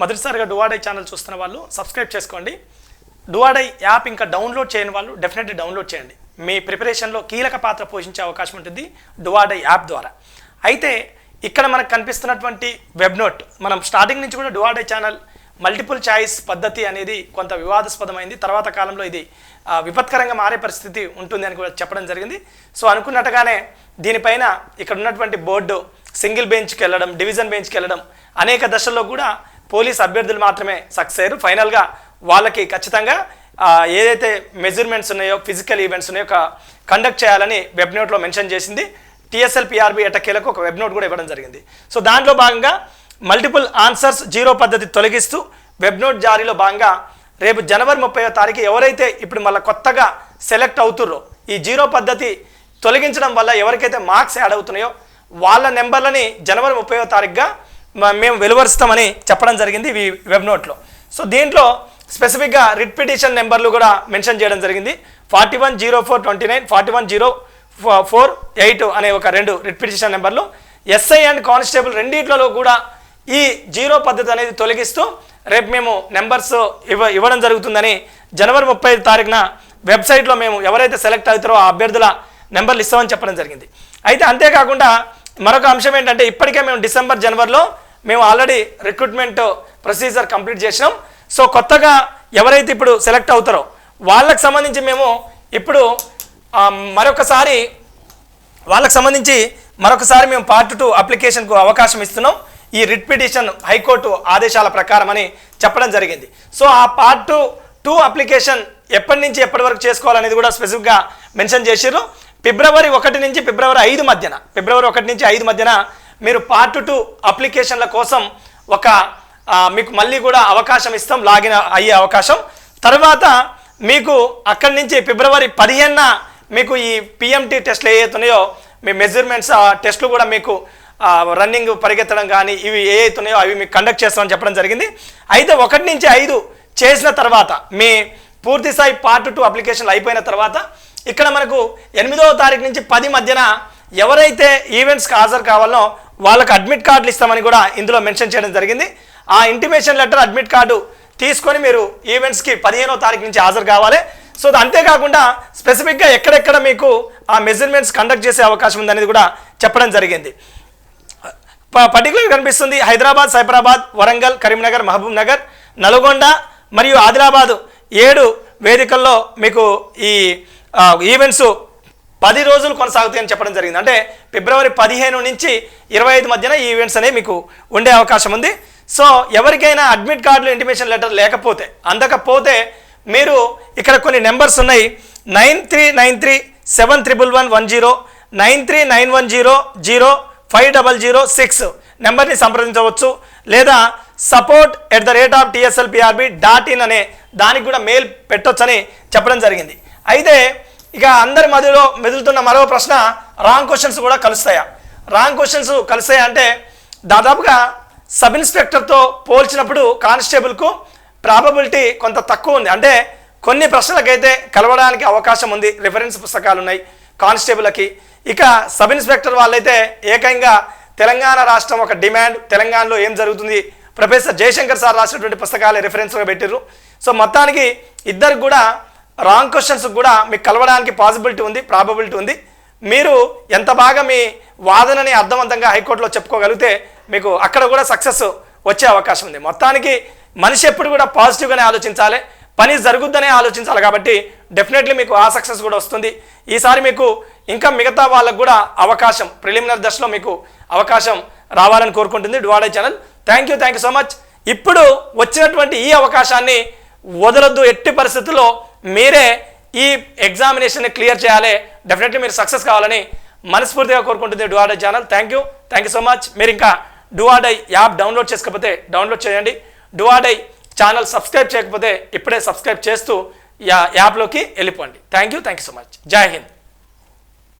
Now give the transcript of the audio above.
మొదటిసారిగా డువాడై ఛానల్ చూస్తున్న వాళ్ళు సబ్స్క్రైబ్ చేసుకోండి. డువాడై యాప్ ఇంకా డౌన్లోడ్ చేయని వాళ్ళు డెఫినెట్లీ డౌన్లోడ్ చేయండి. మీ ప్రిపరేషన్లో కీలక పాత్ర పోషించే అవకాశం ఉంటుంది డువాడై యాప్ ద్వారా. అయితే ఇక్కడ మనకు కనిపిస్తున్నటువంటి వెబ్ నోట్ మనం స్టార్టింగ్ నుంచి కూడా డువాడై ఛానల్ మల్టిపుల్ చాయిస్ పద్ధతి అనేది కొంత వివాదాస్పదమైంది. తర్వాత కాలంలో ఇది విపత్కరంగా మారే పరిస్థితి ఉంటుంది అని కూడా చెప్పడం జరిగింది. సో అనుకున్నట్టుగానే దీనిపైన ఇక్కడ ఉన్నటువంటి బోర్డు సింగిల్ బెంచ్కి వెళ్ళడం డివిజన్ బెంచ్కి వెళ్ళడం అనేక దశల్లో కూడా పోలీస్ అభ్యర్థులు మాత్రమే సక్సెస్ అయ్యారు. ఫైనల్గా వాళ్ళకి ఖచ్చితంగా ఏదైతే మెజర్మెంట్స్ ఉన్నాయో ఫిజికల్ ఈవెంట్స్ ఉన్నాయో కండక్ట్ చేయాలని వెబ్ నోట్లో మెన్షన్ చేసింది. టీఎస్ఎల్ పిఆర్బి ఎటకేలకు ఒక వెబ్ నోట్ కూడా ఇవ్వడం జరిగింది. సో దాంట్లో భాగంగా మల్టిపుల్ ఆన్సర్స్ జీరో పద్ధతి తొలగిస్తూ వెబ్ నోట్ జారీలో భాగంగా రేపు జనవరి ముప్పై తారీఖు ఎవరైతే ఇప్పుడు మళ్ళీ కొత్తగా సెలెక్ట్ అవుతుర్రో ఈ జీరో పద్ధతి తొలగించడం వల్ల ఎవరికైతే మార్క్స్ యాడ్ అవుతున్నాయో వాళ్ళ నెంబర్లని జనవరి ముప్పై తారీఖుగా మేము వెలువరుస్తామని చెప్పడం జరిగింది ఈ వెబ్ నోట్లో. సో దీంట్లో స్పెసిఫిక్గా రిట్ పిటిషన్ నెంబర్లు కూడా మెన్షన్ చేయడం జరిగింది. Forty one zero four twenty nine forty one zero four eight అనే ఒక రెండు రిట్ పిటిషన్ నెంబర్లు. ఎస్ఐ అండ్ కానిస్టేబుల్ రెండిట్లలో కూడా ఈ జీరో పద్ధతి అనేది తొలగిస్తూ రేపు మేము నెంబర్స్ ఇవ్వ ఇవ్వడం జరుగుతుందని జనవరి ముప్పై తారీఖున వెబ్సైట్లో మేము ఎవరైతే సెలెక్ట్ అవుతారో ఆ అభ్యర్థుల నెంబర్లు ఇస్తామని చెప్పడం జరిగింది. అయితే అంతేకాకుండా మరొక అంశం ఏంటంటే ఇప్పటికే మేము డిసెంబర్ జనవరిలో మేము ఆల్రెడీ రిక్రూట్మెంట్ ప్రొసీజర్ కంప్లీట్ చేసినాం. సో కొత్తగా ఎవరైతే ఇప్పుడు సెలెక్ట్ అవుతారో వాళ్ళకు సంబంధించి మేము ఇప్పుడు మరొకసారి వాళ్ళకు సంబంధించి మరొకసారి మేము పార్ట్ టూ అప్లికేషన్కు అవకాశం ఇస్తున్నాం. ఈ రిట్ పిటిషన్ హైకోర్టు ఆదేశాల ప్రకారం అని చెప్పడం జరిగింది. సో ఆ పార్ట్ టూ టూ అప్లికేషన్ ఎప్పటి నుంచి ఎప్పటి వరకు చేసుకోవాలనేది కూడా స్పెసిఫిక్గా మెన్షన్ చేశారు ఫిబ్రవరి ఒకటి నుంచి ఫిబ్రవరి ఐదు మధ్యన ఫిబ్రవరి ఒకటి నుంచి ఐదు మధ్యన మీరు పార్ట్ టూ అప్లికేషన్ల కోసం ఒక మీకు మళ్ళీ కూడా అవకాశం ఇస్తాం లాగిన్ అయ్యే అవకాశం. తర్వాత మీకు అక్కడి నుంచి ఫిబ్రవరి పదిహేనున మీకు ఈ పిఎంటీ టెస్ట్లు ఏవైతున్నాయో మీ మెజర్మెంట్స్ టెస్ట్లు కూడా మీకు రన్నింగ్ పరిగెత్తడం కానీ ఇవి ఏవైతున్నాయో అవి మీకు కండక్ట్ చేస్తామని చెప్పడం జరిగింది. అయితే ఒకటి నుంచి ఐదు చేసిన తర్వాత మీ పూర్తి స్థాయి పార్ట్ టూ అప్లికేషన్లు అయిపోయిన తర్వాత ఇక్కడ మనకు ఎనిమిదవ తారీఖు నుంచి పది మధ్యన ఎవరైతే ఈవెంట్స్కి హాజరు కావాలో వాళ్ళకి అడ్మిట్ కార్డులు ఇస్తామని కూడా ఇందులో మెన్షన్ చేయడం జరిగింది. ఆ ఇంటిమేషన్ లెటర్ అడ్మిట్ కార్డు తీసుకొని మీరు ఈవెంట్స్కి పదిహేనో తారీఖు నుంచి హాజరు కావాలి. సో అంతేకాకుండా స్పెసిఫిక్గా ఎక్కడెక్కడ మీకు ఆ మెజర్మెంట్స్ కండక్ట్ చేసే అవకాశం ఉందనేది కూడా చెప్పడం జరిగింది. పర్టికులర్ కనిపిస్తుంది హైదరాబాద్ సైబరాబాద్ వరంగల్ కరీంనగర్ మహబూబ్ నగర్ నల్గొండ మరియు ఆదిలాబాదు ఏడు వేదికల్లో మీకు ఈ ఈవెంట్స్ పది రోజులు కొనసాగుతాయని చెప్పడం జరిగింది. అంటే ఫిబ్రవరి పదిహేను నుంచి ఇరవై ఐదు మధ్యన ఈ ఈవెంట్స్ అనేవి మీకు ఉండే అవకాశం ఉంది. సో ఎవరికైనా అడ్మిట్ కార్డులు ఇంటిమేషన్ లెటర్ లేకపోతే అందకపోతే మీరు ఇక్కడ కొన్ని నెంబర్స్ ఉన్నాయి. Nine three nine three seven triple one one zero nine three nine one zero zero five double zero six నెంబర్ని సంప్రదించవచ్చు. లేదా support at the rate of TSLPRB dot in అనే దానికి కూడా మెయిల్ పెట్టొచ్చని చెప్పడం జరిగింది. అయితే ఇక అందరి మధ్యలో మెదులుతున్న మరో ప్రశ్న రాంగ్ క్వశ్చన్స్ కూడా కలుస్తాయా? రాంగ్ క్వశ్చన్స్ కలుస్తాయా అంటే దాదాపుగా సబ్ ఇన్స్పెక్టర్తో పోల్చినప్పుడు కానిస్టేబుల్కు ప్రాబబిలిటీ కొంత తక్కువ ఉంది. అంటే కొన్ని ప్రశ్నలకైతే కలవడానికి అవకాశం ఉంది. రిఫరెన్స్ పుస్తకాలు ఉన్నాయి కానిస్టేబుల్కి ఇక సబ్ ఇన్స్పెక్టర్ వాళ్ళైతే ఏకంగా తెలంగాణ రాష్ట్రం ఒక డిమాండ్ తెలంగాణలో ఏం జరుగుతుంది? ప్రొఫెసర్ జయశంకర్ సార్ రాసినటువంటి పుస్తకాలే రిఫరెన్స్గా పెట్టారు సో మొత్తానికి ఇద్దరికి కూడా రాంగ్ క్వశ్చన్స్ కూడా మీకు కలవడానికి పాసిబిలిటీ ఉంది ప్రాబబిలిటీ ఉంది. మీరు ఎంత బాగా మీ వాదనని అర్థవంతంగా హైకోర్టులో చెప్పుకోగలిగితే మీకు అక్కడ కూడా సక్సెస్ వచ్చే అవకాశం ఉంది. మొత్తానికి మనిషి ఎప్పుడు కూడా పాజిటివ్గానే ఆలోచించాలి పని జరుగుద్దనే ఆలోచించాలి కాబట్టి డెఫినెట్లీ మీకు ఆ సక్సెస్ కూడా వస్తుంది. ఈసారి మీకు ఇంకా మిగతా వాళ్ళకు కూడా అవకాశం ప్రిలిమినరీ దశలో మీకు అవకాశం రావాలని కోరుకుంటుంది డువాడే channel thank you thank you so much ఇప్పుడు వచ్చినటువంటి ఈ అవకాశాన్ని వదలొద్దు ఎట్టి పరిస్థితుల్లో మీరే ఈ ఎగ్జామినేషన్ని క్లియర్ చేయాలి. డెఫినెట్లీ మీరు సక్సెస్ కావాలని మనస్ఫూర్తిగా కోరుకుంటుంది do or die channel thank you thank you so much మీరు ఇంకా do or die app download చేసుకోకపోతే డౌన్లోడ్ చేయండి. డూఆర్డై ఛానల్ సబ్స్క్రైబ్ చేయకపోతే ఇప్పుడే సబ్స్క్రైబ్ చేస్తూ యా యాప్లోకి వెళ్ళిపోండి. Thank you thank you so much Jai Hind